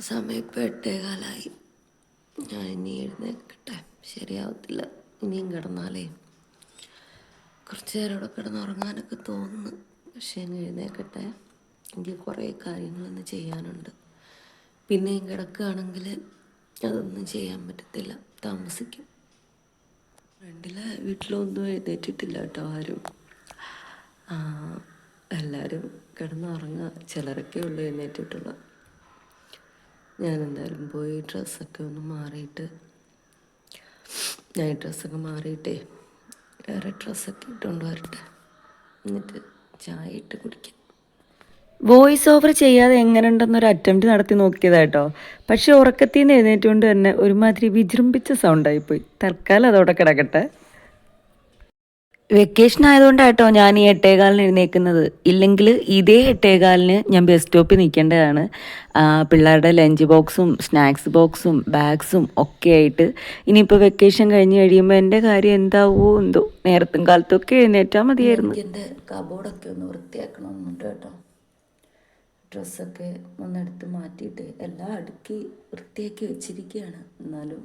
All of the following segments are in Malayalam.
സമയം ഇപ്പം എട്ടേകാലായി ഞാൻ ഇനി എഴുന്നേൽക്കട്ടെ. ശരിയാവത്തില്ല. ഇനിയും കിടന്നാലേ. കുറച്ച് നേരം ഇവിടെ കിടന്നുറങ്ങാനൊക്കെ തോന്നുന്നു. പക്ഷേ ഇനി എഴുന്നേൽക്കട്ടെ. എനിക്ക് കുറേ കാര്യങ്ങളൊന്ന് ചെയ്യാനുണ്ട്. പിന്നെയും കിടക്കുകയാണെങ്കിൽ അതൊന്നും ചെയ്യാൻ പറ്റത്തില്ല. താമസിക്കും. ഫ്രണ്ടിലെ വീട്ടിലൊന്നും എഴുന്നേറ്റിട്ടില്ല കേട്ടോ ആരും. എല്ലാവരും കിടന്നുറങ്ങുക. ചിലരൊക്കെ ഉള്ളു എഴുന്നേറ്റിട്ടുള്ള ഞാൻ എന്തായാലും പോയി ഡ്രസ്സൊക്കെ ഒന്ന് മാറിയിട്ട് നൈറ്റ് ഡ്രസ്സൊക്കെ മാറിയിട്ടേ വേറെ ഡ്രസ്സൊക്കെ ഇട്ടുകൊണ്ട് വരട്ടെ. എന്നിട്ട് ചായ ഇട്ട് കുടിക്കാം. വോയിസ് ഓവർ ചെയ്യാതെ എങ്ങനെ ഉണ്ടെന്നൊരു അറ്റംപ്റ്റ് നടത്തി നോക്കിയതാട്ടോ പക്ഷെ ഉറക്കത്തിൽ നിന്ന് എഴുന്നേറ്റുകൊണ്ട് തന്നെ ഒരുമാതിരി വിജൃംഭിച്ച സൗണ്ടായിപ്പോയി തൽക്കാലം അതോടെ കിടക്കട്ടെ. വെക്കേഷൻ ആയതുകൊണ്ടാട്ടോ ഞാൻ ഈ എട്ടേകാലിന് എഴുന്നേക്കുന്നത്. ഇല്ലെങ്കിൽ ഇതേ എട്ടേകാലിന് ഞാൻ ബസ് സ്റ്റോപ്പിൽ നിൽക്കേണ്ടതാണ്. പിള്ളേരുടെ ലഞ്ച് ബോക്സും സ്നാക്സ് ബോക്സും ബാഗ്സും ഒക്കെ ആയിട്ട്. ഇനിയിപ്പോൾ വെക്കേഷൻ കഴിഞ്ഞ് കഴിയുമ്പോൾ എന്റെ കാര്യം എന്താവോ എന്തോ നേരത്തും കാലത്തൊക്കെ എഴുന്നേറ്റാൽ മതിയായിരുന്നു. എന്റെ കബോർഡൊക്കെ ഒന്ന് വൃത്തിയാക്കണമെന്നുണ്ട് കേട്ടോ. ഡ്രസ്സൊക്കെ ഒന്നെടുത്ത് മാറ്റിയിട്ട് എല്ലാം അടുക്കി വൃത്തിയാക്കി വെച്ചിരിക്കുകയാണ്. എന്നാലും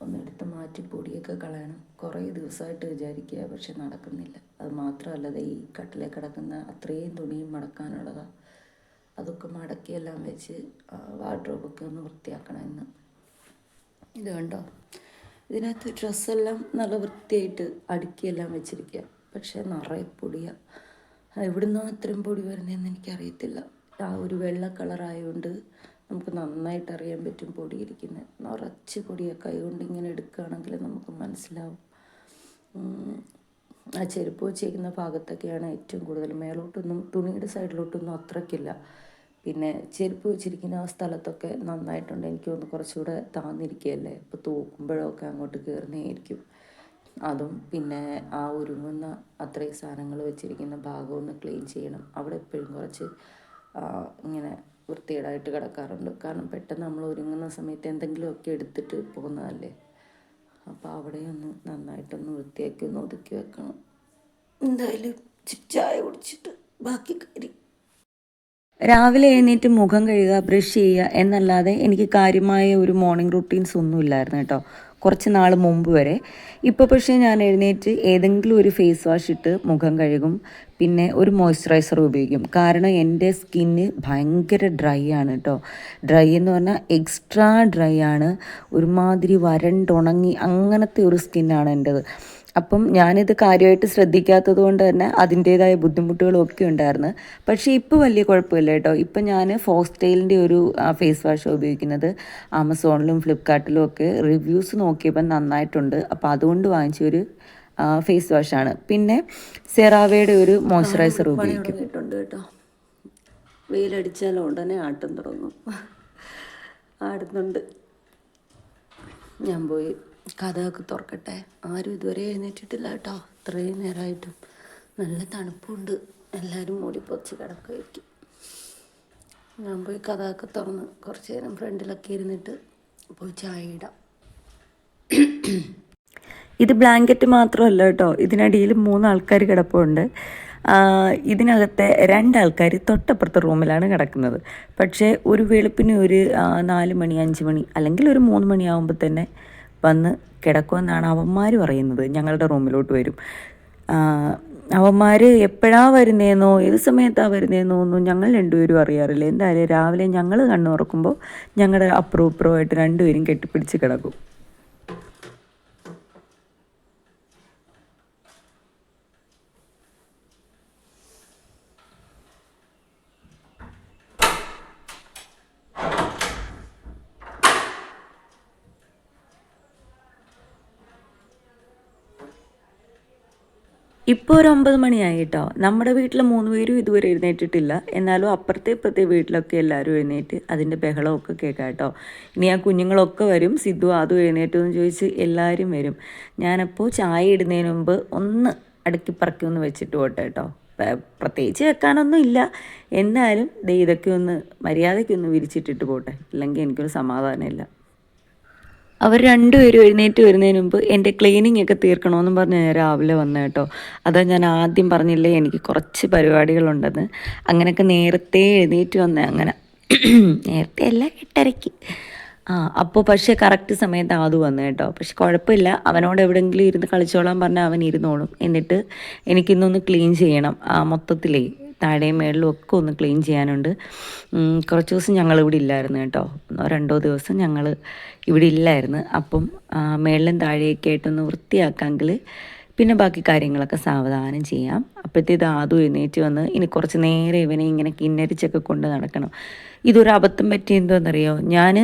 ഒന്നെടുത്ത് മാറ്റി പൊടിയൊക്കെ കളയണം. കുറേ ദിവസമായിട്ട് വിചാരിക്കുക പക്ഷെ നടക്കുന്നില്ല. അത് മാത്രമല്ല ഈ കട്ടിലെ കിടക്കുന്ന അത്രയും തുണിയും മടക്കാനുള്ളതാണ് അതൊക്കെ മടക്കിയെല്ലാം വെച്ച് വാർഡ്രോബൊക്കെ ഒന്ന് വൃത്തിയാക്കണം ഇന്ന്. ഇത് കണ്ടോ? ഇതിനകത്ത് ഡ്രസ്സെല്ലാം നല്ല വൃത്തിയായിട്ട് അടുക്കിയെല്ലാം വെച്ചിരിക്കുക. പക്ഷേ നിറയെ പൊടിയാണ് എവിടുന്നാണ് അത്രയും പൊടി വരുന്നതെന്ന് എനിക്കറിയത്തില്ല. ആ ഒരു വെള്ള കളറായതുകൊണ്ട് നമുക്ക് നന്നായിട്ട് അറിയാൻ പറ്റും പൊടി ഇരിക്കുന്നത് നിറച്ച് പൊടിയാണ് കൈ കൊണ്ട് ഇങ്ങനെ എടുക്കുകയാണെങ്കിൽ നമുക്ക് മനസ്സിലാവും. ആ ചെരുപ്പ് വെച്ചേക്കുന്ന ഭാഗത്തൊക്കെയാണ് ഏറ്റവും കൂടുതൽ. മേലോട്ടൊന്നും തുണിയുടെ സൈഡിലോട്ടൊന്നും അത്രയ്ക്കില്ല പിന്നെ ചെരുപ്പ് വെച്ചിരിക്കുന്ന ആ സ്ഥലത്തൊക്കെ നന്നായിട്ടുണ്ട്. എനിക്ക് ഒന്ന് കുറച്ചുകൂടെ താന്നിരിക്കുകയല്ലേ? അപ്പോൾ തൂക്കുമ്പോഴൊക്കെ അങ്ങോട്ട് കയറുന്നതായിരിക്കും അതും പിന്നെ ആ ഒരുങ്ങുന്ന അത്രയും സാധനങ്ങൾ വെച്ചിരിക്കുന്ന ഭാഗം ഒന്ന് ക്ലീൻ ചെയ്യണം. അവിടെ എപ്പോഴും കുറച്ച് ഇങ്ങനെ വൃത്തികേടായിട്ട് കിടക്കാറുണ്ട്. കാരണം പെട്ടെന്ന് നമ്മൾ ഒരുങ്ങുന്ന സമയത്ത് എന്തെങ്കിലുമൊക്കെ എടുത്തിട്ട് പോകുന്നതല്ലേ? അപ്പോൾ അവിടെയൊന്ന് നന്നായിട്ടൊന്ന് വൃത്തിയാക്കി ഒന്ന് ഒതുക്കി വെക്കണം. എന്തായാലും ചായ കുടിച്ചിട്ട് ബാക്കി കാര്യം രാവിലെ എഴുന്നേറ്റ് മുഖം കഴുകുക ബ്രഷ് ചെയ്യുക എന്നല്ലാതെ എനിക്ക് കാര്യമായ ഒരു മോർണിംഗ് റുട്ടീൻസ് ഒന്നും ഇല്ലായിരുന്നു കേട്ടോ. കുറച്ച് നാൾ മുമ്പ് വരെ. ഇപ്പോൾ പക്ഷേ ഞാൻ എഴുന്നേറ്റ് ഏതെങ്കിലും ഒരു ഫേസ് വാഷ് ഇട്ട് മുഖം കഴുകും. പിന്നെ ഒരു മോയ്സ്ചറൈസർ ഉപയോഗിക്കും. കാരണം എന്റെ സ്കിന്ന് ഭയങ്കര ഡ്രൈ ആണ് കേട്ടോ ഡ്രൈ എന്ന് പറഞ്ഞാൽ എക്സ്ട്രാ ഡ്രൈ ആണ്. ഒരുമാതിരി വരണ്ടുണങ്ങി അങ്ങനത്തെ ഒരു സ്കിന്നാണ് എന്റെത്. അപ്പം ഞാനിത് കാര്യമായിട്ട് ശ്രദ്ധിക്കാത്തത് കൊണ്ട് തന്നെ അതിന്റേതായ ബുദ്ധിമുട്ടുകളൊക്കെ ഉണ്ടായിരുന്നു. പക്ഷേ ഇപ്പോൾ വലിയ കുഴപ്പമില്ല കേട്ടോ. ഇപ്പം ഞാൻ ഫോസ്റ്റൈലിന്റെ ഒരു ഫേസ് വാഷ് ഉപയോഗിക്കുന്നത് ആമസോണിലും ഫ്ലിപ്കാർട്ടിലും ഒക്കെ റിവ്യൂസ് നോക്കിയപ്പോൾ നന്നായിട്ടുണ്ട്. അപ്പോൾ അതുകൊണ്ട് വാങ്ങിച്ചൊരു ഫേസ് വാഷാണ് പിന്നെ സെറാവയുടെ ഒരു മോയ്സ്ചറൈസർ ഉപയോഗിക്കുന്നുണ്ട് ഉപയോഗിക്കും. കേട്ടോ. വെയിലടിച്ചാൽ ഉടനെ ആട്ടം തുടങ്ങും. ആടുന്നുണ്ട്. ഞാൻ പോയി കഥയൊക്കെ തുറക്കട്ടെ? ആരും ഇതുവരെ എഴുന്നേറ്റിട്ടില്ല കേട്ടോ. ഇത്രയും നേരമായിട്ടും നല്ല തണുപ്പുണ്ട്. എല്ലാവരും മൂടി പൊച്ച് കിടക്കുമായിരിക്കും ഞാൻ പോയി കഥയൊക്കെ തുറന്ന് കുറച്ച് നേരം ഫ്രണ്ടിലൊക്കെ ഇരുന്നിട്ട് പോയി ചായ ഇടാം. ഇത് ബ്ലാങ്കറ്റ് മാത്രമല്ല കേട്ടോ. ഇതിനടിയിൽ മൂന്ന് ആൾക്കാർ കിടപ്പുണ്ട് ഇതിനകത്തെ രണ്ടാൾക്കാർ തൊട്ടപ്പുറത്തെ റൂമിലാണ് കിടക്കുന്നത്. പക്ഷേ ഒരു വെളുപ്പിന് ഒരു നാല് മണി അഞ്ച് മണി അല്ലെങ്കിൽ ഒരു മൂന്ന് മണിയാകുമ്പോൾ തന്നെ വന്ന് കിടക്കുമെന്നാണ് അവന്മാർ പറയുന്നത്. ഞങ്ങളുടെ റൂമിലോട്ട് വരും. അവന്മാർ എപ്പോഴാ വരുന്നതെന്നോ ഏത് സമയത്താണ് വരുന്നതെന്നോ ഒന്നും ഞങ്ങൾ രണ്ടുപേരും അറിയാറില്ല. എന്തായാലും രാവിലെ ഞങ്ങൾ കണ്ണുറക്കുമ്പോൾ ഞങ്ങളുടെ അപ്പുറവും ഇപ്പുറമായിട്ട് രണ്ടുപേരും കെട്ടിപ്പിടിച്ച് കിടക്കും. ഇപ്പോൾ ഒരു ഒമ്പത് മണിയായി കേട്ടോ നമ്മുടെ വീട്ടിൽ മൂന്ന് പേരും ഇതുവരെ എഴുന്നേറ്റിട്ടില്ല. എന്നാലും അപ്പുറത്തെ ഇപ്പുറത്തെ വീട്ടിലൊക്കെ എല്ലാവരും എഴുന്നേറ്റ് അതിന്റെ ബഹളമൊക്കെ കേൾക്കാം കേട്ടോ ഇനി ആ കുഞ്ഞുങ്ങളൊക്കെ വരും. സിദ്ധു അതും എഴുന്നേറ്റു എന്ന് ചോദിച്ച് എല്ലാവരും വരും. ഞാനപ്പോൾ ചായ ഇടുന്നതിന് മുമ്പ് ഒന്ന് അടുക്കി പറക്കി ഒന്ന് വെച്ചിട്ട് പോട്ടെ കേട്ടോ പ്രത്യേകിച്ച് വെക്കാനൊന്നും ഇല്ല. എന്നാലും ദേ ഇതൊക്കെ ഒന്ന് മര്യാദയ്ക്കൊന്ന് വിരിച്ചിട്ടിട്ട് പോട്ടെ. ഇല്ലെങ്കിൽ എനിക്കൊരു സമാധാനമില്ല അവർ രണ്ടുപേരും എഴുന്നേറ്റ് വരുന്നതിന് മുമ്പ് എന്റെ ക്ലീനിങ് ഒക്കെ തീർക്കണമെന്നും പറഞ്ഞ് ഞാൻ രാവിലെ വന്ന കേട്ടോ. അതാ ഞാൻ ആദ്യം പറഞ്ഞില്ലേ എനിക്ക് കുറച്ച് പരിപാടികളുണ്ടെന്ന്. അങ്ങനെയൊക്കെ നേരത്തെ എഴുന്നേറ്റ് വന്നേ അങ്ങനെ നേരത്തെ അല്ല എട്ടരയ്ക്ക്. ആ അപ്പോൾ പക്ഷേ കറക്റ്റ് സമയത്ത് ആദു വന്നു കേട്ടോ. പക്ഷെ കുഴപ്പമില്ല അവനോട് എവിടെയെങ്കിലും ഇരുന്ന് കളിച്ചോളാൻ പറഞ്ഞാൽ അവൻ ഇരുന്നോളും. എന്നിട്ട് എനിക്കിന്നൊന്ന് ക്ലീൻ ചെയ്യണം ആ മൊത്തത്തിലേ. താഴെയും മേളിലും ഒക്കെ ഒന്ന് ക്ലീൻ ചെയ്യാനുണ്ട്. കുറച്ച് ദിവസം ഞങ്ങൾ ഇവിടെ ഇല്ലായിരുന്നു കേട്ടോ. ഒന്നോ രണ്ടോ ദിവസം ഞങ്ങൾ ഇവിടെ ഇല്ലായിരുന്നു. അപ്പം മേളിലും താഴെയൊക്കെ ആയിട്ടൊന്ന് വൃത്തിയാക്കാമെങ്കിൽ പിന്നെ ബാക്കി കാര്യങ്ങളൊക്കെ സാവധാനം ചെയ്യാം. അപ്പോഴത്തേത് ആദ്യം എഴുന്നേറ്റ് വന്ന് ഇനി കുറച്ച് നേരം ഇവനെ ഇങ്ങനെ കിന്നരിച്ചൊക്കെ കൊണ്ട് നടക്കണം. ഇതൊരു അബദ്ധം പറ്റിയെന്തോന്നറിയോ ഞാൻ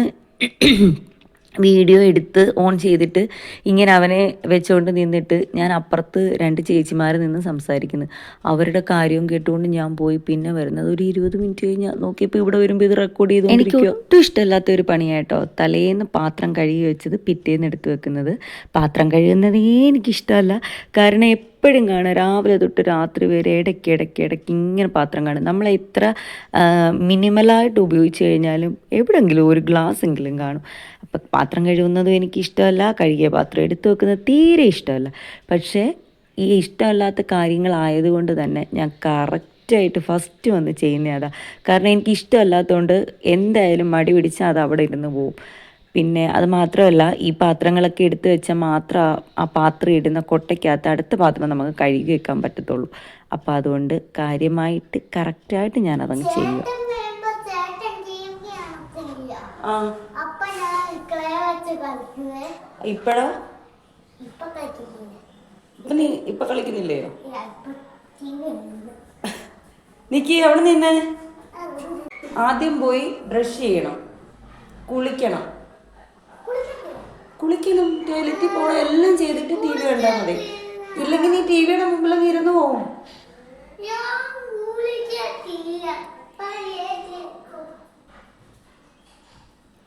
വീഡിയോ എടുത്ത് ഓൺ ചെയ്തിട്ട് ഇങ്ങനെ അവനെ വെച്ചുകൊണ്ട് നിന്നിട്ട് ഞാൻ അപ്പുറത്ത് രണ്ട് ചേച്ചിമാർ നിന്ന് സംസാരിക്കുന്നു. അവരുടെ കാര്യവും കേട്ടുകൊണ്ട് ഞാൻ പോയി പിന്നെ വരുന്നത് ഒരു ഇരുപത് മിനിറ്റ് കഴിഞ്ഞാൽ നോക്കിയപ്പോൾ ഇവിടെ വരുമ്പോൾ ഇത് റെക്കോർഡ് ചെയ്തു എനിക്ക് ഒട്ടും ഇഷ്ടമില്ലാത്ത ഒരു പണിയായിട്ടോ തലേന്ന് പാത്രം കഴുകി വെച്ചത് പിറ്റേന്ന് എടുത്ത് വെക്കുന്നത്. പാത്രം കഴുകുന്നതേ എനിക്കിഷ്ടമല്ല. കാരണം എപ്പോഴും കാണുക രാവിലെ തൊട്ട് രാത്രി വരെ ഇടയ്ക്ക് ഇടയ്ക്ക് ഇടയ്ക്ക് ഇങ്ങനെ പാത്രം കാണും. നമ്മൾ എത്ര മിനിമലായിട്ട് ഉപയോഗിച്ച് കഴിഞ്ഞാലും എവിടെയെങ്കിലും ഒരു ഗ്ലാസ് എങ്കിലും കാണും. അപ്പം പാത്രം കഴുകുന്നതും എനിക്ക് ഇഷ്ടമല്ല കഴുകിയ പാത്രം എടുത്തു വെക്കുന്നത് തീരെ ഇഷ്ടമല്ല. പക്ഷേ ഈ ഇഷ്ടമല്ലാത്ത കാര്യങ്ങളായതുകൊണ്ട് തന്നെ ഞാൻ കറക്റ്റ് ായിട്ട് ഫസ്റ്റ് വന്ന് ചെയ്യുന്ന അതാ കാരണം എനിക്ക് ഇഷ്ടമല്ലാത്തതുകൊണ്ട് എന്തായാലും മടി പിടിച്ചാൽ അത് അവിടെ ഇരുന്ന് പോവും. പിന്നെ അത് മാത്രമല്ല ഈ പാത്രങ്ങളൊക്കെ എടുത്തു വെച്ചാൽ മാത്രം ആ- പാത്രം ഇടുന്ന കൊട്ടയ്ക്കകത്ത് അടുത്ത പാത്രം നമുക്ക് കഴുകി വെക്കാൻ പറ്റത്തുള്ളൂ. അപ്പോൾ അതുകൊണ്ട് കാര്യമായിട്ട് കറക്റ്റായിട്ട് ഞാൻ അതങ്ങ് ചെയ്യും ചേട്ടൻ വരുമ്പോ ചേട്ടൻ ഗെയിം കാണത്തില്ല. ആ. അപ്പൊ ഞാൻ ക്ലേ വെച്ച് കളിക്കുവേ ഇപ്പഴോ? നീ ഇപ്പൊ കളിക്കുന്നില്ലേ? ഇപ്പൊ ടി വി നിക്ക് അവിടെ നിന്നെ ആദ്യം പോയി ബ്രഷ് ചെയ്യണം. കുളിക്കണം. കുളിക്കണം ടോയ്ലറ്റിൽ പോകണം എല്ലാം ചെയ്തിട്ട് ടി വി കണ്ടാൽ മതി. ഇല്ലെങ്കിൽ നീ ടി വിയുടെ മുമ്പിൽ ഇരുന്ന് പോവും.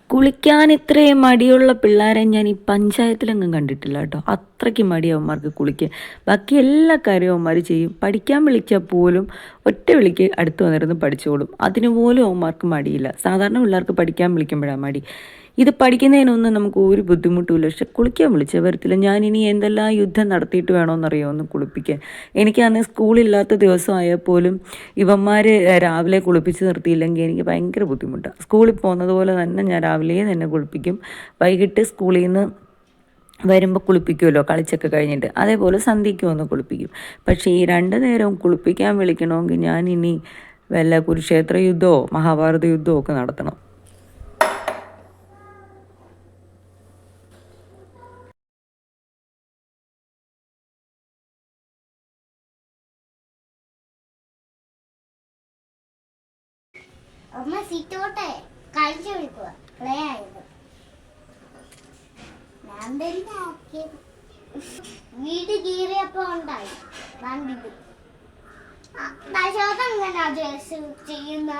കുളിക്കാൻ ഇത്രയും മടിയുള്ള പിള്ളേരെ ഞാൻ ഈ പഞ്ചായത്തിലെങ്ങും കണ്ടിട്ടില്ല കേട്ടോ. അത്രയ്ക്ക് മടി അവന്മാർക്ക് കുളിക്കാൻ. ബാക്കി എല്ലാ കാര്യവും അവന്മാർ ചെയ്യും. പഠിക്കാൻ വിളിച്ചാൽ പോലും ഒറ്റ വിളിക്ക് അടുത്ത് വന്നിരുന്ന് പഠിച്ചോളും. അതിനുപോലും അവന്മാർക്ക് മടിയില്ല. സാധാരണ പിള്ളേർക്ക് പഠിക്കാൻ വിളിക്കുമ്പോഴാണ് മടി. ഇത് പഠിക്കുന്നതിനൊന്നും നമുക്ക് ഒരു ബുദ്ധിമുട്ടുമില്ല. പക്ഷെ കുളിക്കാൻ വിളിച്ച വരത്തില്ല. ഞാൻ ഇനി എന്തെല്ലാം യുദ്ധം നടത്തിയിട്ട് വേണമെന്നറിയോ ഒന്ന് കുളിപ്പിക്കാൻ. എനിക്ക് അന്ന് സ്കൂളില്ലാത്ത ദിവസമായാൽ പോലും ഇവന്മാർ രാവിലെ കുളിപ്പിച്ച് നിർത്തിയില്ലെങ്കിൽ എനിക്ക് ഭയങ്കര ബുദ്ധിമുട്ടാണ് സ്കൂളിൽ പോകുന്നത് പോലെ തന്നെ ഞാൻ രാവിലെ തന്നെ കുളിപ്പിക്കും. വൈകിട്ട് സ്കൂളിൽ നിന്ന് വരുമ്പോൾ കുളിപ്പിക്കുമല്ലോ കളിച്ചൊക്കെ കഴിഞ്ഞിട്ട്. അതേപോലെ സന്ധ്യയ്ക്കും ഒന്ന് കുളിപ്പിക്കും. പക്ഷേ ഈ രണ്ട് നേരവും കുളിപ്പിക്കാൻ വിളിക്കണമെങ്കിൽ ഞാൻ ഇനി വല്ല കുരുക്ഷേത്ര യുദ്ധമോ മഹാഭാരത യുദ്ധമോ ഒക്കെ നടത്തണം അമ്മ സിറ്റോട്ടെ കഴിച്ചു വിളിക്കുക ക്ലേ ആയത് ഞാൻ തന്നെ ആക്കിയത് വീട് കീറിയപ്പോ ഉണ്ടായി വണ്ടിത് ദശോധം എങ്ങനെ അത് ചെയ്യുന്ന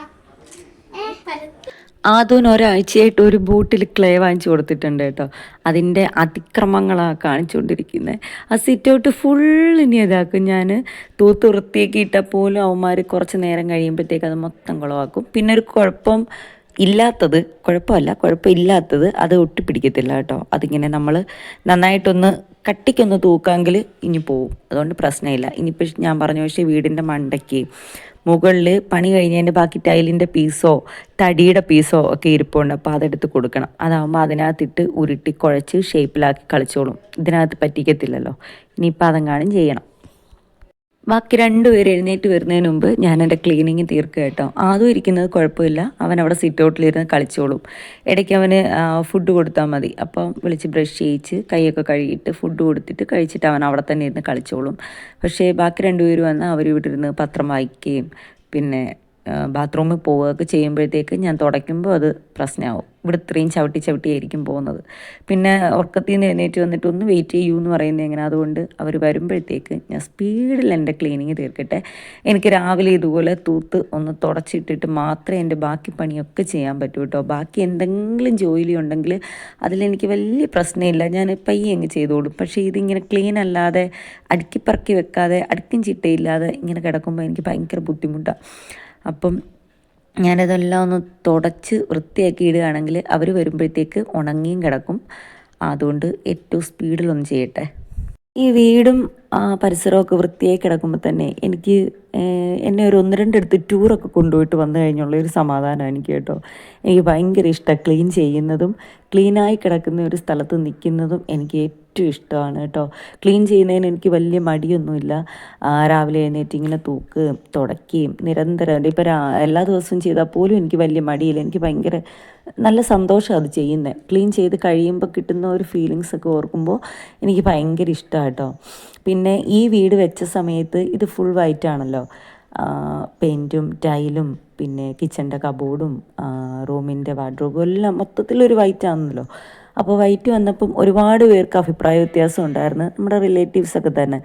ഏ പരത്തി ആദ്യം ഒരാഴ്ചയായിട്ട് ഒരു ബോട്ടിൽ ക്ലേ വാങ്ങിച്ചു കൊടുത്തിട്ടുണ്ട് കേട്ടോ. അതിന്റെ അതിക്രമങ്ങളാണ് കാണിച്ചുകൊണ്ടിരിക്കുന്നത് ആ സിറ്റൗട്ട് ഫുൾ ഇനി ഇതാക്കും. ഞാൻ തൂത്ത് വൃത്തിയാക്കിയിട്ടാൽ പോലും അവന്മാർ കുറച്ച് നേരം കഴിയുമ്പോഴത്തേക്ക് അത് മൊത്തം കുളവാക്കും. പിന്നെ ഒരു കുഴപ്പം ഇല്ലാത്തത് കുഴപ്പമല്ല കുഴപ്പമില്ലാത്തത് അത് ഒട്ടിപ്പിടിക്കത്തില്ല കേട്ടോ. അതിങ്ങനെ നമ്മൾ നന്നായിട്ടൊന്ന് കട്ടിക്കൊന്ന് തൂക്കാമെങ്കിൽ ഇനി പോവും. അതുകൊണ്ട് പ്രശ്നമില്ല. ഇനിയിപ്പോൾ ഞാൻ പറഞ്ഞു പക്ഷേ വീടിന്റെ മണ്ടയ്ക്ക് മുകളിൽ പണി കഴിഞ്ഞതിന്റെ ബാക്കി ടൈലിന്റെ പീസോ തടിയുടെ പീസോ ഒക്കെ ഇരിപ്പുണ്ട്. അപ്പോൾ അതെടുത്ത് കൊടുക്കണം. അതാകുമ്പോൾ അതിനകത്തിട്ട് ഉരുട്ടി കുഴച്ച് ഷേപ്പിലാക്കി കളിച്ചോളും. ഇതിനകത്ത് പറ്റിക്കത്തില്ലല്ലോ. ഇനിയിപ്പോൾ അതെങ്ങാനും ചെയ്യണം. ബാക്കി രണ്ടുപേർ എഴുന്നേറ്റ് വരുന്നതിന് മുമ്പ് ഞാൻ എന്റെ ക്ലീനിങ് തീർക്കുക കേട്ടോ. ആദ്യം ഇരിക്കുന്നത് കുഴപ്പമില്ല. അവൻ അവിടെ സിറ്റ് ഔട്ടിലിരുന്ന് കളിച്ചോളും. ഇടയ്ക്ക് അവന് ഫുഡ് കൊടുത്താൽ മതി. അപ്പം വിളിച്ച് ബ്രഷ് ചെയ്യിച്ച് കൈയൊക്കെ കഴുകിയിട്ട് ഫുഡ് കൊടുത്തിട്ട് കഴിച്ചിട്ട് അവൻ അവിടെ തന്നെ ഇരുന്ന് കളിച്ചോളും. പക്ഷേ ബാക്കി രണ്ടുപേരും വന്ന് അവർ ഇവിടെ ഇരുന്ന് പത്രം വായിക്കുകയും പിന്നെ ബാത്റൂമിൽ പോവുകയൊക്കെ ചെയ്യുമ്പോഴത്തേക്ക് ഞാൻ തുടയ്ക്കുമ്പോൾ അത് പ്രശ്നമാവും. ഇവിടെ ഇത്രയും ചവിട്ടി ചവിട്ടിയായിരിക്കും പോകുന്നത്. പിന്നെ ഉറക്കത്തിൽ നിന്ന് എഴുന്നേറ്റ് വന്നിട്ട് ഒന്ന് വെയിറ്റ് ചെയ്യൂ എന്ന് പറയുന്നത് എങ്ങനെ അതുകൊണ്ട് അവർ വരുമ്പോഴത്തേക്ക് ഞാൻ സ്പീഡിൽ എന്റെ ക്ലീനിങ് തീർക്കട്ടെ. എനിക്ക് രാവിലെ ഇതുപോലെ തൂത്ത് ഒന്ന് തുടച്ചിട്ടിട്ട് മാത്രമേ എന്റെ ബാക്കി പണിയൊക്കെ ചെയ്യാൻ പറ്റൂ കേട്ടോ. ബാക്കി എന്തെങ്കിലും ജോലി ഉണ്ടെങ്കിൽ അതിലെനിക്ക് വലിയ പ്രശ്നമില്ല. ഞാൻ പയ്യെ അങ്ങ് ചെയ്തോളും. പക്ഷേ ഇതിങ്ങനെ ക്ലീൻ അല്ലാതെ അടുക്കി പറക്കി വെക്കാതെ അടുക്കും ചിട്ടയില്ലാതെ ഇങ്ങനെ കിടക്കുമ്പോൾ എനിക്ക് ഭയങ്കര ബുദ്ധിമുട്ടാണ് അപ്പം ഞാനതെല്ലാം ഒന്ന് തുടച്ച് വൃത്തിയാക്കി ഇടുകയാണെങ്കിൽ അവർ വരുമ്പോഴത്തേക്ക് ഉണങ്ങിയും കിടക്കും. അതുകൊണ്ട് ഏറ്റവും സ്പീഡിലൊന്നും ചെയ്യട്ടെ. ഈ വീടും പരിസരമൊക്കെ വൃത്തിയായി കിടക്കുമ്പോൾ തന്നെ എനിക്ക് എന്നെ ഒരു ഒന്ന് രണ്ടിടത്ത് ടൂറൊക്കെ കൊണ്ടുപോയിട്ട് വന്നു കഴിഞ്ഞുള്ള ഒരു സമാധാനം എനിക്ക് കേട്ടോ. എനിക്ക് ഭയങ്കര ഇഷ്ടമാണ് ക്ലീൻ ചെയ്യുന്നതും ക്ലീനായി കിടക്കുന്ന ഒരു സ്ഥലത്ത് നിൽക്കുന്നതും എനിക്ക് ഏറ്റവും ഇഷ്ടമാണ് കേട്ടോ. ക്ലീൻ ചെയ്യുന്നതിന് എനിക്ക് വലിയ മടിയൊന്നുമില്ല. രാവിലെ എഴുന്നേറ്റ് ഇങ്ങനെ തൂക്കുകയും തുടയ്ക്കുകയും നിരന്തരം ഇപ്പം രാ എല്ലാ ദിവസവും ചെയ്താൽ പോലും എനിക്ക് വലിയ മടിയില്ല. എനിക്ക് ഭയങ്കര നല്ല സന്തോഷം അത് ചെയ്യുന്നത്. ക്ലീൻ ചെയ്ത് കഴിയുമ്പോൾ കിട്ടുന്ന ഒരു ഫീലിങ്സ് ഒക്കെ ഓർക്കുമ്പോൾ എനിക്ക് ഭയങ്കര ഇഷ്ടമാണ് കേട്ടോ. പിന്നെ ഈ വീട് വെച്ച സമയത്ത് ഇത് ഫുൾ വൈറ്റ് ആണല്ലോ. പെയിന്റും ടൈലും പിന്നെ കിച്ചന്റെ കബോർഡും റൂമിന്റെ വാർഡ്രോബും എല്ലാം മൊത്തത്തിലൊരു വൈറ്റ് ആണല്ലോ. അപ്പോൾ വൈറ്റ് വന്നപ്പം ഒരുപാട് പേർക്ക് അഭിപ്രായ വ്യത്യാസം ഉണ്ടായിരുന്നു. നമ്മുടെ റിലേറ്റീവ്സൊക്കെ തന്നെ.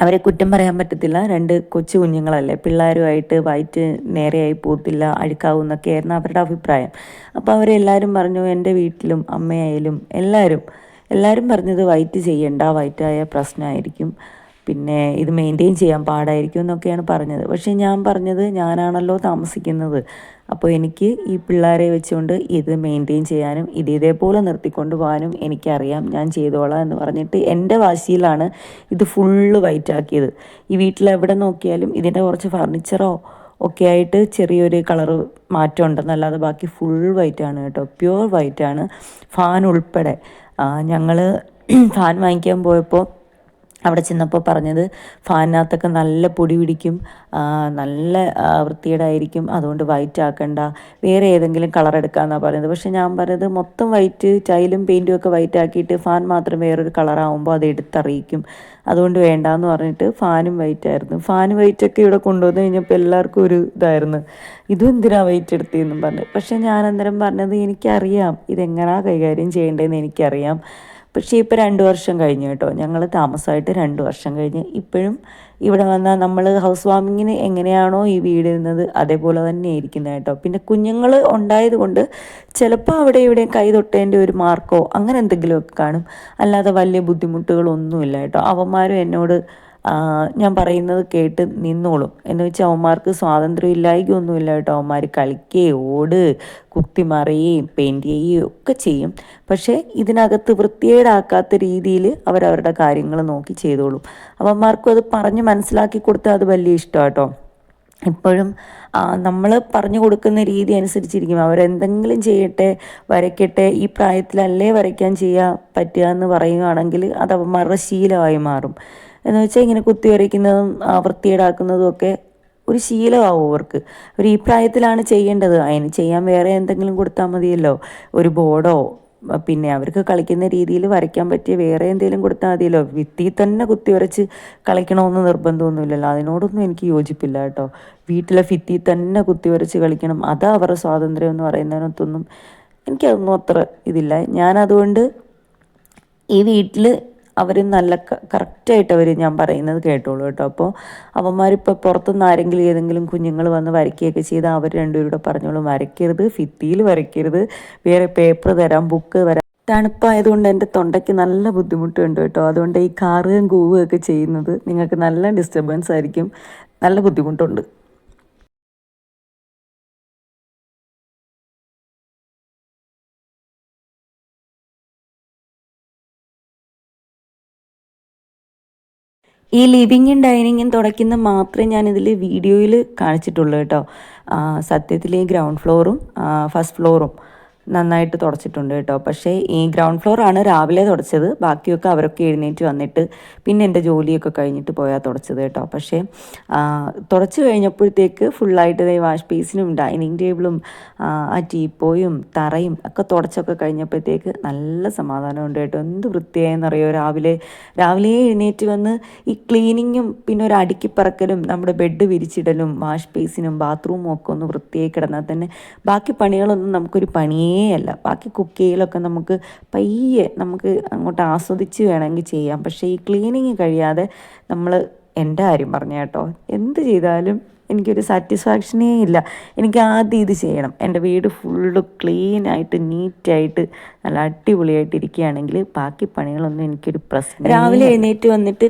അവരെ കുറ്റം പറയാൻ പറ്റത്തില്ല. രണ്ട് കൊച്ചു കുഞ്ഞുങ്ങളല്ലേ. പിള്ളേരുമായിട്ട് വയറ്റ് നേരെയായി പോകത്തില്ല അഴുക്കാവും എന്നൊക്കെയായിരുന്നു അവരുടെ അഭിപ്രായം. അപ്പോൾ അവരെല്ലാവരും പറഞ്ഞു എന്റെ വീട്ടിലും അമ്മയായാലും എല്ലാവരും എല്ലാവരും പറഞ്ഞത് വൈറ്റ് ചെയ്യണ്ട. വൈറ്റായ പ്രശ്നമായിരിക്കും. പിന്നെ ഇത് മെയിന്റെയിൻ ചെയ്യാൻ പാടായിരിക്കും എന്നൊക്കെയാണ് പറഞ്ഞത്. പക്ഷേ ഞാൻ പറഞ്ഞത് ഞാനാണല്ലോ താമസിക്കുന്നത്. അപ്പോൾ എനിക്ക് ഈ പിള്ളേരെ വെച്ചുകൊണ്ട് ഇത് മെയിന്റെയിൻ ചെയ്യാനും ഇത് ഇതേപോലെ നിർത്തിക്കൊണ്ട് പോകാനും എനിക്കറിയാം. ഞാൻ ചെയ്തോളാം എന്ന് പറഞ്ഞിട്ട് എന്റെ വാശിയിലാണ് ഇത് ഫുള്ള് വൈറ്റാക്കിയത് ഈ വീട്ടിലെവിടെ നോക്കിയാലും ഇതിന്റെ കുറച്ച് ഫർണിച്ചറോ ഒക്കെ ആയിട്ട് ചെറിയൊരു കളറ് മാറ്റം ഉണ്ടെന്നല്ലാതെ ബാക്കി ഫുൾ വൈറ്റ് ആണ് കേട്ടോ. പ്യുവർ വൈറ്റ് ആണ്. ഫാൻ ഉൾപ്പെടെ. ഞങ്ങൾ ഫാൻ വാങ്ങിക്കാൻ പോയപ്പോൾ അവിടെ ചെന്നപ്പോൾ പറഞ്ഞത് ഫാനിനകത്തൊക്കെ നല്ല പൊടി പിടിക്കും നല്ല വൃത്തികേടായിരിക്കും അതുകൊണ്ട് വൈറ്റ് ആക്കണ്ട വേറെ ഏതെങ്കിലും കളർ എടുക്കാമെന്നാണ് പറയുന്നത്. പക്ഷെ ഞാൻ പറഞ്ഞത് മൊത്തം വൈറ്റ് ടൈലും പെയിന്റും ഒക്കെ വൈറ്റ് ആക്കിയിട്ട് ഫാൻ മാത്രം വേറൊരു കളറാകുമ്പോൾ അത് എടുത്തറിയിക്കും. അതുകൊണ്ട് വേണ്ടാന്ന് പറഞ്ഞിട്ട് ഫാനും വൈറ്റ് ആയിരുന്നു. ഫാൻ വൈറ്റ് ഒക്കെ ഇവിടെ കൊണ്ടുവന്ന് കഴിഞ്ഞപ്പോൾ എല്ലാവർക്കും ഒരു ഇതായിരുന്നു. ഇതും എന്തിനാ വൈറ്റ് എടുത്തതെന്നും പറഞ്ഞു. പക്ഷെ ഞാൻ അന്നേരം പറഞ്ഞത് എനിക്കറിയാം ഇതെങ്ങനെയാണ് കൈകാര്യം ചെയ്യേണ്ടതെന്ന് എനിക്കറിയാം. പക്ഷേ ഇപ്പോൾ രണ്ട് വർഷം കഴിഞ്ഞു കേട്ടോ. ഞങ്ങൾ താമസമായിട്ട് രണ്ട് വർഷം കഴിഞ്ഞ്. ഇപ്പോഴും ഇവിടെ വന്നാൽ നമ്മൾ ഹൗസ് വാമിങ്ങിന് എങ്ങനെയാണോ ഈ വീട് ഇരുന്നത് അതേപോലെ തന്നെ ഇരിക്കുന്നത് കേട്ടോ. പിന്നെ കുഞ്ഞുങ്ങൾ ഉണ്ടായത് കൊണ്ട് ചിലപ്പോൾ അവിടെ ഇവിടെ കൈ തൊട്ടതിന്റെ ഒരു മാർക്കോ അങ്ങനെ എന്തെങ്കിലുമൊക്കെ കാണും. അല്ലാതെ വലിയ ബുദ്ധിമുട്ടുകളൊന്നുമില്ല കേട്ടോ. അവന്മാരും എന്നോട് ഞാൻ പറയുന്നത് കേട്ട് നിന്നോളും. എന്ന് വെച്ചാൽ അവന്മാർക്ക് സ്വാതന്ത്ര്യം ഇല്ലായ്കൊന്നുമില്ല കേട്ടോ. അവന്മാർ കളിക്കുകയും ഓട് കുത്തിമറിയുകയും പെയിന്റ് ചെയ്യുകയും ഒക്കെ ചെയ്യും. പക്ഷേ ഇതിനകത്ത് വൃത്തികേടാക്കാത്ത രീതിയിൽ അവരവരുടെ കാര്യങ്ങൾ നോക്കി ചെയ്തോളും. അവന്മാർക്കും അത് പറഞ്ഞ് മനസ്സിലാക്കി കൊടുത്താൽ അത് വലിയ ഇഷ്ടമാണ് കേട്ടോ. ഇപ്പോഴും നമ്മൾ പറഞ്ഞു കൊടുക്കുന്ന രീതി അനുസരിച്ചിരിക്കും. അവരെന്തെങ്കിലും ചെയ്യട്ടെ വരയ്ക്കട്ടെ ഈ പ്രായത്തിലല്ലേ വരയ്ക്കാൻ ചെയ്യാൻ പറ്റുക എന്ന് പറയുകയാണെങ്കിൽ അത് അവന്മാരുടെ ശീലമായി മാറും. എന്ന് വെച്ചാൽ ഇങ്ങനെ കുത്തി വരയ്ക്കുന്നതും വൃത്തിയേടാക്കുന്നതും ഒക്കെ ഒരു ശീലമാവും അവർക്ക്. അവർ ഈ പ്രായത്തിലാണ് ചെയ്യേണ്ടത്. അതിന് ചെയ്യാൻ വേറെ എന്തെങ്കിലും കൊടുത്താൽ മതിയല്ലോ. ഒരു ബോർഡോ പിന്നെ അവർക്ക് കളിക്കുന്ന രീതിയിൽ വരയ്ക്കാൻ പറ്റിയ വേറെ എന്തെങ്കിലും കൊടുത്താൽ മതിയല്ലോ. ഭിത്തി തന്നെ കുത്തി വരച്ച് കളിക്കണമെന്ന് നിർബന്ധമൊന്നുമില്ലല്ലോ. അതിനോടൊന്നും എനിക്ക് യോജിപ്പില്ല കേട്ടോ. വീട്ടിലെ ഭിത്തി തന്നെ കുത്തി വരച്ച് കളിക്കണം. അതാ അവരുടെ സ്വാതന്ത്ര്യം എന്ന് പറയുന്നതിനകത്തൊന്നും എനിക്കതൊന്നും അത്ര ഇതില്ല. ഞാനതുകൊണ്ട് ഈ വീട്ടിൽ അവർ നല്ല കറക്റ്റായിട്ട് അവർ ഞാൻ പറയുന്നത് കേട്ടോളൂ കേട്ടോ. അപ്പോൾ അവന്മാരിപ്പോൾ പുറത്തുനിന്ന് ആരെങ്കിലും ഏതെങ്കിലും കുഞ്ഞുങ്ങൾ വന്ന് വരയ്ക്കുകയൊക്കെ ചെയ്ത് അവർ രണ്ടുപേരുടെ പറഞ്ഞോളും വരയ്ക്കരുത് ഫിത്തിയിൽ വരയ്ക്കരുത് വേറെ പേപ്പർ തരാം ബുക്ക് തരാം. തണുപ്പായതുകൊണ്ട് എന്റെ തൊണ്ടയ്ക്ക് നല്ല ബുദ്ധിമുട്ടുണ്ട് കേട്ടോ. അതുകൊണ്ട് ഈ കാറുകയും കൂവുകയൊക്കെ ചെയ്യുന്നത് നിങ്ങൾക്ക് നല്ല ഡിസ്റ്റർബൻസ് ആയിരിക്കും. നല്ല ബുദ്ധിമുട്ടുണ്ട്. ഈ ലിവിങ്ങും ഡൈനിങ്ങും തുടയ്ക്കുന്ന മാത്രമേ ഞാൻ ഇതിൽ വീഡിയോയിൽ കാണിച്ചിട്ടുള്ളൂ കേട്ടോ. സത്യത്തിൽ ഗ്രൗണ്ട് ഫ്ലോറും ഫസ്റ്റ് ഫ്ലോറും നന്നായിട്ട് തുടച്ചിട്ടുണ്ട് കേട്ടോ. പക്ഷേ ഈ ഗ്രൗണ്ട് ഫ്ലോർ ആണ് രാവിലെ തുടച്ചത്. ബാക്കിയൊക്കെ അവരൊക്കെ എഴുന്നേറ്റ് വന്നിട്ട് പിന്നെ എന്റെ ജോലിയൊക്കെ കഴിഞ്ഞിട്ട് പോയാൽ തുടച്ചത് കേട്ടോ. പക്ഷേ തുടച്ച് കഴിഞ്ഞപ്പോഴത്തേക്ക് ഫുള്ളായിട്ട് വാഷ് ബേസിനും ഡൈനിങ് ടേബിളും ആ ടീപ്പോയും തറയും ഒക്കെ തുടച്ചൊക്കെ കഴിഞ്ഞപ്പോഴത്തേക്ക് നല്ല സമാധാനമുണ്ട് കേട്ടോ. എന്ത് വൃത്തിയായെന്നറിയോ? രാവിലെ രാവിലെ എഴുന്നേറ്റ് വന്ന് ഈ ക്ലീനിങ്ങും പിന്നെ ഒരു അടുക്കിപ്പറക്കലും നമ്മുടെ ബെഡ് വിരിച്ചിടലും വാഷ് ബേസിനും ബാത്റൂമും ഒക്കെ ഒന്ന് വൃത്തിയായി കിടന്നാൽ തന്നെ ബാക്കി പണികളൊന്നും നമുക്കൊരു പണിയേ അല്ല ബാക്കി കുക്ക് ചെയ്യലൊക്കെ നമുക്ക് പയ്യെ നമുക്ക് അങ്ങോട്ട് ആസ്വദിച്ച് വേണമെങ്കിൽ ചെയ്യാം. പക്ഷേ ഈ ക്ലീനിങ് കഴിയാതെ നമ്മൾ എന്റെ കാര്യം പറഞ്ഞ കേട്ടോ. എന്ത് ചെയ്താലും എനിക്കൊരു സാറ്റിസ്ഫാക്ഷനേ ഇല്ല. എനിക്ക് ആദ്യം ഇത് ചെയ്യണം. എന്റെ വീട് ഫുള്ള് ക്ലീനായിട്ട് നീറ്റായിട്ട് നല്ല അടിപൊളിയായിട്ട് ഇരിക്കുകയാണെങ്കിൽ ബാക്കി പണികളൊന്നും എനിക്കൊരു പ്രശ്നം രാവിലെ എഴുന്നേറ്റ് വന്നിട്ട്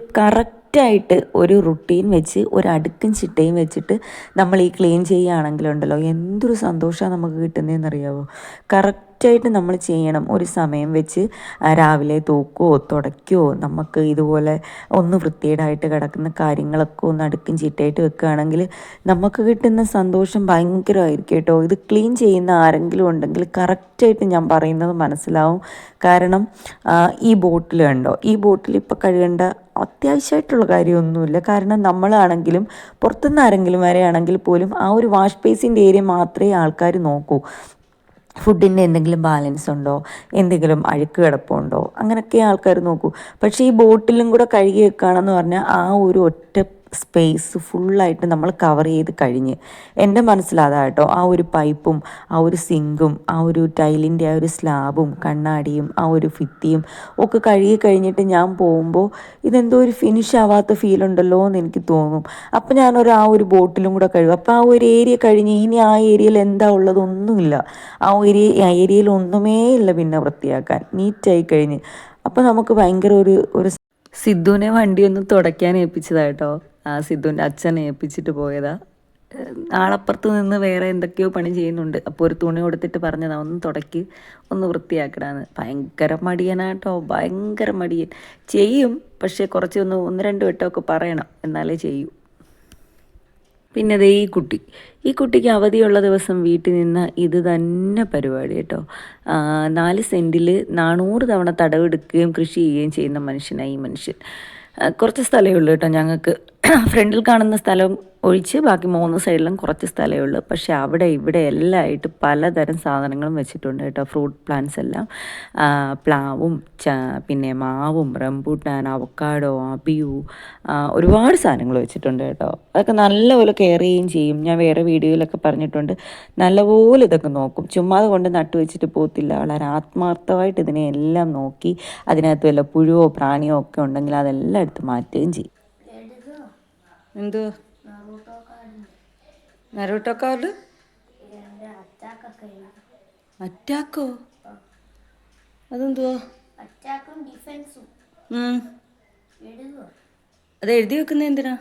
കറക്റ്റായിട്ട് ഒരു റുട്ടീൻ വെച്ച് ഒരു അടുക്കും ചിട്ടയും വെച്ചിട്ട് നമ്മൾ ഈ ക്ലീൻ ചെയ്യുകയാണെങ്കിലുണ്ടല്ലോ എന്തൊരു സന്തോഷമാണ് നമുക്ക് കിട്ടുന്നതെന്ന് അറിയാമോ കറക്റ്റ് കറക്റ്റായിട്ട് നമ്മൾ ചെയ്യണം. ഒരു സമയം വെച്ച് രാവിലെ തൂക്കുകയോ തുടയ്ക്കുകയോ നമുക്ക് ഇതുപോലെ ഒന്ന് വൃത്തികേടായിട്ട് കിടക്കുന്ന കാര്യങ്ങളൊക്കെ ഒന്ന് അടുക്കും ചിട്ടയായിട്ട് വെക്കുകയാണെങ്കിൽ നമുക്ക് കിട്ടുന്ന സന്തോഷം ഭയങ്കരമായിരിക്കും കേട്ടോ. ഇത് ക്ലീൻ ചെയ്യുന്ന ആരെങ്കിലും ഉണ്ടെങ്കിൽ കറക്റ്റായിട്ട് ഞാൻ പറയുന്നത് മനസ്സിലാവും. കാരണം ഈ ബോട്ടിൽ കണ്ടോ? ഈ ബോട്ടിൽ ഇപ്പോൾ കഴുകേണ്ട അത്യാവശ്യമായിട്ടുള്ള കാര്യമൊന്നുമില്ല. കാരണം നമ്മളാണെങ്കിലും പുറത്തുനിന്ന് ആരെങ്കിലും വരെയാണെങ്കിൽ പോലും ആ ഒരു വാഷ് ബേസിന്റെ ഏരിയ മാത്രമേ ആൾക്കാർ നോക്കൂ. ഫുഡിന്റെ എന്തെങ്കിലും ബാലൻസ് ഉണ്ടോ? എന്തെങ്കിലും അഴുക്ക് കിടപ്പുണ്ടോ? അങ്ങനെയൊക്കെ ആൾക്കാർ നോക്കൂ. പക്ഷേ ഈ ബോട്ടിലും കൂടെ കഴുകി വെക്കുകയാണെന്ന് പറഞ്ഞാൽ ആ ഒരു ഒറ്റ സ്പേസ് ഫുള്ളായിട്ട് നമ്മൾ കവർ ചെയ്ത് കഴിഞ്ഞ്. എന്റെ മനസ്സിലതാട്ടോ ആ ഒരു പൈപ്പും ആ ഒരു സിങ്കും ആ ഒരു ടൈലിന്റെ ആ ഒരു സ്ലാബും കണ്ണാടിയും ആ ഒരു ഫിത്തിയും ഒക്കെ കഴുകി കഴിഞ്ഞിട്ട് ഞാൻ പോകുമ്പോൾ ഇതെന്തോ ഒരു ഫിനിഷ് ആവാത്ത ഫീൽ ഉണ്ടല്ലോ എന്ന് എനിക്ക് തോന്നും. അപ്പോൾ ഞാനൊരു ആ ഒരു ബോട്ടിലും കൂടെ കഴുകും. അപ്പോൾ ആ ഒരു ഏരിയ കഴിഞ്ഞ് ഇനി ആ ഏരിയയിൽ എന്താ ഉള്ളതൊന്നുമില്ല ആ ഏരിയ ഏരിയയിൽ ഒന്നുമേ ഇല്ല പിന്നെ വൃത്തിയാക്കാൻ. നീറ്റായി കഴിഞ്ഞ്. അപ്പോൾ നമുക്ക് ഭയങ്കര ഒരു ഒരു സിദ്ധുവിനെ വണ്ടി ഒന്ന് തുടയ്ക്കാൻ ഏൽപ്പിച്ചതാ കേട്ടോ. ആ സിദ്ധുവിന്റെ അച്ഛൻ ഏൽപ്പിച്ചിട്ട് പോയതാ. ആളപ്പുറത്ത് നിന്ന് വേറെ എന്തൊക്കെയോ പണി ചെയ്യുന്നുണ്ട്. അപ്പോൾ ഒരു തുണി കൊടുത്തിട്ട് പറഞ്ഞതാ ഒന്ന് തുടക്കി ഒന്ന് വൃത്തിയാക്കടാന്ന്. ഭയങ്കര മടിയനാട്ടോ ഭയങ്കര മടിയൻ. ചെയ്യും പക്ഷേ കുറച്ച് ഒന്ന് ഒന്ന് രണ്ട് വട്ടമൊക്കെ പറയണം എന്നാലേ ചെയ്യൂ. പിന്നെ അതേ ഈ കുട്ടി. ഈ കുട്ടിക്ക് അവധിയുള്ള ദിവസം വീട്ടിൽ നിന്ന് ഇത് തന്നെ പരിപാടി കേട്ടോ. നാല് സെന്റിൽ നാനൂറ് തവണ തടവെടുക്കുകയും കൃഷി ചെയ്യുകയും ചെയ്യുന്ന മനുഷ്യനായി ഈ മനുഷ്യൻ. കുറച്ച് സ്ഥലമേ ഉള്ളൂ കേട്ടോ ഞങ്ങൾക്ക്. ഫ്രണ്ടിൽ കാണുന്ന സ്ഥലം ഒഴിച്ച് ബാക്കി മൂന്ന് സൈഡിലും കുറച്ച് സ്ഥലമേ ഉള്ളൂ. പക്ഷേ അവിടെ ഇവിടെ എല്ലാം ആയിട്ട് പലതരം സാധനങ്ങളും വെച്ചിട്ടുണ്ട് കേട്ടോ. ഫ്രൂട്ട് പ്ലാന്റ്സ് എല്ലാം. പ്ലാവും ച പിന്നെ മാവും റംബൂട്ടാൻ അവക്കാഡോ അബിയു ഒരുപാട് സാധനങ്ങൾ വെച്ചിട്ടുണ്ട് കേട്ടോ. അതൊക്കെ നല്ലപോലെ കെയർ ചെയ്യുകയും ചെയ്യും. ഞാൻ വേറെ വീഡിയോയിലൊക്കെ പറഞ്ഞിട്ടുണ്ട്. നല്ലപോലെ ഇതൊക്കെ നോക്കും. ചുമ്മാതെ കൊണ്ട് നട്ടു വെച്ചിട്ട് പോകത്തില്ല. വളരെ ആത്മാർത്ഥമായിട്ട് ഇതിനെ എല്ലാം നോക്കി അതിനകത്ത് വല്ല പുഴുവോ പ്രാണിയോ ഒക്കെ ഉണ്ടെങ്കിൽ അതെല്ലാം എടുത്ത് മാറ്റുകയും ചെയ്യും. എന്തോ നറൂട്ടോ കാർഡ് അറ്റാക്കോ? അതെന്തുവാ? അത് എഴുതി വെക്കുന്ന എന്തിനാ?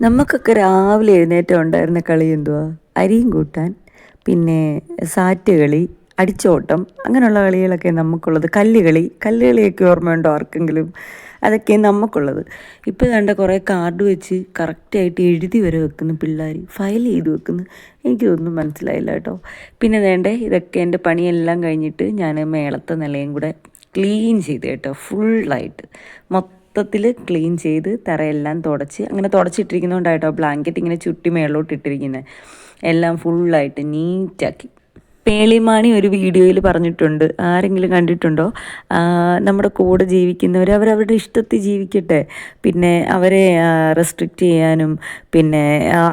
നമുക്കൊക്കെ രാവിലെ എഴുന്നേറ്റം ഉണ്ടായിരുന്ന കളി എന്തുവാ? അരിയും കൂട്ടാൻ പിന്നെ സാറ്റ് കളി അടിച്ചോട്ടം അങ്ങനെയുള്ള കളികളൊക്കെ നമുക്കുള്ളത്. കല്ലുകളി കല്ലുകളിയൊക്കെ ഓർമ്മയുണ്ടോ ആർക്കെങ്കിലും? അതൊക്കെ നമുക്കുള്ളത്. ഇപ്പോൾ കണ്ട കുറേ കാർഡ് വെച്ച് കറക്റ്റായിട്ട് എഴുതി വരെ വെക്കുന്നു പിള്ളേർ ഫയൽ ചെയ്ത് വെക്കുന്നു എനിക്കിതൊന്നും മനസ്സിലായില്ല കേട്ടോ. പിന്നെ വേണ്ടേ ഇതൊക്കെ എന്റെ പണിയെല്ലാം കഴിഞ്ഞിട്ട് ഞാൻ മേളത്തെ നിലയും കൂടെ ക്ലീൻ ചെയ്ത് കേട്ടോ ഫുള്ളായിട്ട് മൊത്തത്തിൽ ക്ലീൻ ചെയ്ത് തറയെല്ലാം തുടച്ച് അങ്ങനെ തുടച്ചിട്ടിരിക്കുന്നതുകൊണ്ടായിട്ടോ ബ്ലാങ്കറ്റ് ഇങ്ങനെ ചുറ്റി മേളിലോട്ട് ഇട്ടിരിക്കുന്നത് എല്ലാം ഫുള്ളായിട്ട് നീറ്റാക്കി പേളിമാണി ഒരു വീഡിയോയിൽ പറഞ്ഞിട്ടുണ്ട്. ആരെങ്കിലും കണ്ടിട്ടുണ്ടോ? നമ്മുടെ കൂടെ ജീവിക്കുന്നവർ അവരവരുടെ ഇഷ്ടത്തിൽ ജീവിക്കട്ടെ. പിന്നെ അവരെ റെസ്ട്രിക്റ്റ് ചെയ്യാനും പിന്നെ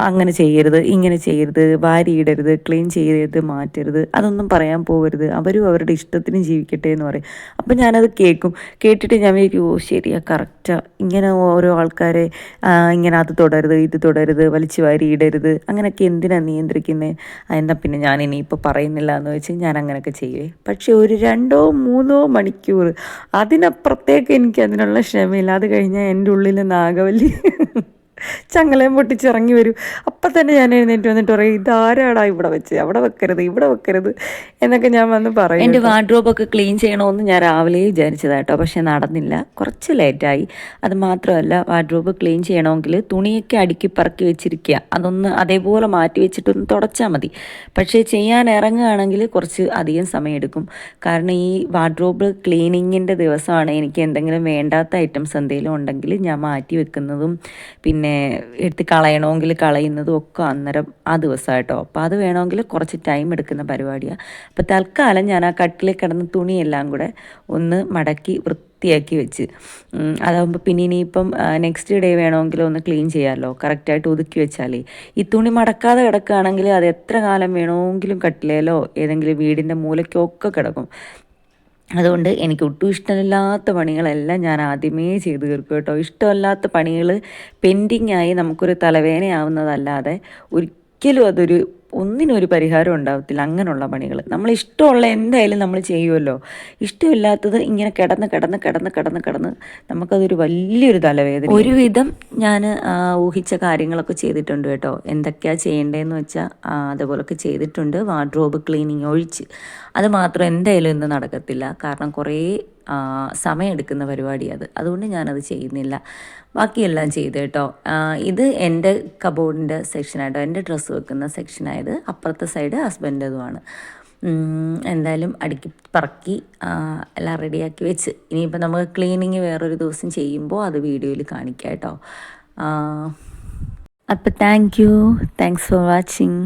അങ്ങനെ ചെയ്യരുത് ഇങ്ങനെ ചെയ്യരുത് വാരിയിടരുത് ക്ലീൻ ചെയ്യരുത് മാറ്റരുത് അതൊന്നും പറയാൻ പോകരുത് അവരും അവരുടെ ഇഷ്ടത്തിന് ജീവിക്കട്ടെ എന്ന് പറയും. അപ്പം ഞാനത് കേൾക്കും കേട്ടിട്ട് ഞാൻ വിചാരിക്കും ഓ ശരിയാ കറക്റ്റാ ഇങ്ങനെ ഓരോ ആൾക്കാരെ ഇങ്ങനെ അത് തുടരുത് ഇത് തുടരുത് വലിച്ചു വാരിയിടരുത്. അങ്ങനെയൊക്കെ എന്തിനാണ് നിയന്ത്രിക്കുന്നത് എന്നാൽ പിന്നെ ഞാൻ ഇനിയിപ്പോൾ പറയുന്നില്ല എന്ന് വെച്ച് ഞാൻ അങ്ങനെയൊക്കെ ചെയ്യുവേ. പക്ഷേ ഒരു രണ്ടോ മൂന്നോ മണിക്കൂർ അതിനപ്പുറത്തേക്ക് എനിക്ക് അതിനുള്ള ക്ഷമയില്ല. അത് കഴിഞ്ഞാൽ എന്റെ ഉള്ളിൽ നാഗവല്ലി ചങ്ങലയും പൊട്ടിച്ചിറങ്ങി വരും. അപ്പം തന്നെ ഞാൻ എഴുന്നേറ്റ് വന്നിട്ട് പറയും ഇതാരാടാ ഇവിടെ വെച്ച്? അവിടെ വെക്കരുത് ഇവിടെ വെക്കരുത് എന്നൊക്കെ ഞാൻ വന്ന് പറയും എന്റെ വാർഡ്രോബൊക്കെ ക്ലീൻ ചെയ്യണമെന്ന് ഞാൻ രാവിലെ വിചാരിച്ചതാട്ടോ പക്ഷേ നടന്നില്ല. കുറച്ച് ലേറ്റായി. അത് മാത്രമല്ല വാർഡ്രോബ് ക്ലീൻ ചെയ്യണമെങ്കിൽ തുണിയൊക്കെ അടുക്കി പറക്കി വെച്ചിരിക്കുക. അതൊന്ന് അതേപോലെ മാറ്റി വെച്ചിട്ടൊന്ന് തുടച്ചാൽ മതി. പക്ഷേ ചെയ്യാൻ ഇറങ്ങുകയാണെങ്കിൽ കുറച്ച് അധികം സമയമെടുക്കും. കാരണം ഈ വാർഡ്രോബ് ക്ലീനിങ്ങിന്റെ ദിവസമാണ് എനിക്ക് എന്തെങ്കിലും വേണ്ടാത്ത ഐറ്റംസ് എന്തെങ്കിലും ഉണ്ടെങ്കിൽ ഞാൻ മാറ്റി വെക്കുന്നതും പിന്നെ എടുത്ത് കളയണമെങ്കിൽ കളയുന്നതും ഒക്കെ അന്നേരം ആ ദിവസമായിട്ടോ. അപ്പോൾ അത് വേണമെങ്കിൽ കുറച്ച് ടൈം എടുക്കുന്ന പരിപാടിയാണ് അപ്പോൾ തൽക്കാലം ഞാൻ ആ കട്ടിലിൽ കിടന്ന തുണിയെല്ലാം കൂടെ ഒന്ന് മടക്കി വൃത്തിയാക്കി വെച്ച്. അതാകുമ്പോൾ പിന്നെ ഇനിയിപ്പം നെക്സ്റ്റ് ഡേ വേണമെങ്കിൽ ഒന്ന് ക്ലീൻ ചെയ്യാമല്ലോ കറക്റ്റായിട്ട് ഒതുക്കി വെച്ചാലേ. ഈ തുണി മടക്കാതെ കിടക്കുകയാണെങ്കിൽ അത് എത്ര കാലം വേണമെങ്കിലും കട്ടിലേലോ ഏതെങ്കിലും വീടിന്റെ മൂലയ്ക്കോ ഒക്കെ കിടക്കും. അതുകൊണ്ട് എനിക്ക് ഒട്ടും ഇഷ്ടമില്ലാത്ത പണികളെല്ലാം ഞാൻ ആദ്യമേ ചെയ്ത് തീർക്കും കേട്ടോ. ഇഷ്ടമല്ലാത്ത പണികൾ പെൻഡിങ് ആയി നമുക്കൊരു തലവേദനയാവുന്നതല്ലാതെ ഒരു ഒരിക്കലും അതൊരു ഒന്നിനും ഒരു പരിഹാരം ഉണ്ടാവത്തില്ല അങ്ങനെയുള്ള പണികൾ നമ്മൾ ഇഷ്ടമുള്ള എന്തായാലും നമ്മൾ ചെയ്യുമല്ലോ ഇഷ്ടമില്ലാത്തത് ഇങ്ങനെ കിടന്ന് കിടന്ന് കിടന്ന് കിടന്ന് കിടന്ന് നമുക്കതൊരു വലിയൊരു തലവേദന ഒരുവിധം ഞാൻ ഊഹിച്ച കാര്യങ്ങളൊക്കെ ചെയ്തിട്ടുണ്ട് കേട്ടോ. എന്തൊക്കെയാണ് ചെയ്യേണ്ടതെന്ന് വെച്ചാൽ അതുപോലൊക്കെ ചെയ്തിട്ടുണ്ട്. വാർഡ്രോബ് ക്ലീനിങ് ഒഴിച്ച്. അത് മാത്രം എന്തായാലും ഇന്ന് നടക്കത്തില്ല. കാരണം കുറേ സമയമെടുക്കുന്ന പരിപാടി അത്. അതുകൊണ്ട് ഞാനത് ചെയ്യുന്നില്ല. ബാക്കിയെല്ലാം ചെയ്ത് കേട്ടോ. ഇത് എന്റെ കബോർഡിന്റെ സെക്ഷനായിട്ടോ എന്റെ ഡ്രസ്സ് വെക്കുന്ന സെക്ഷനായത് അപ്പുറത്തെ സൈഡ് ഹസ്ബൻഡതുമാണ് എന്തായാലും അടുക്കി പറക്കി എല്ലാം റെഡിയാക്കി വെച്ച്. ഇനിയിപ്പോൾ നമുക്ക് ക്ലീനിങ് വേറൊരു ദിവസം ചെയ്യുമ്പോൾ അത് വീഡിയോയിൽ കാണിക്കാം കേട്ടോ. അപ്പോൾ thank you thanks for watching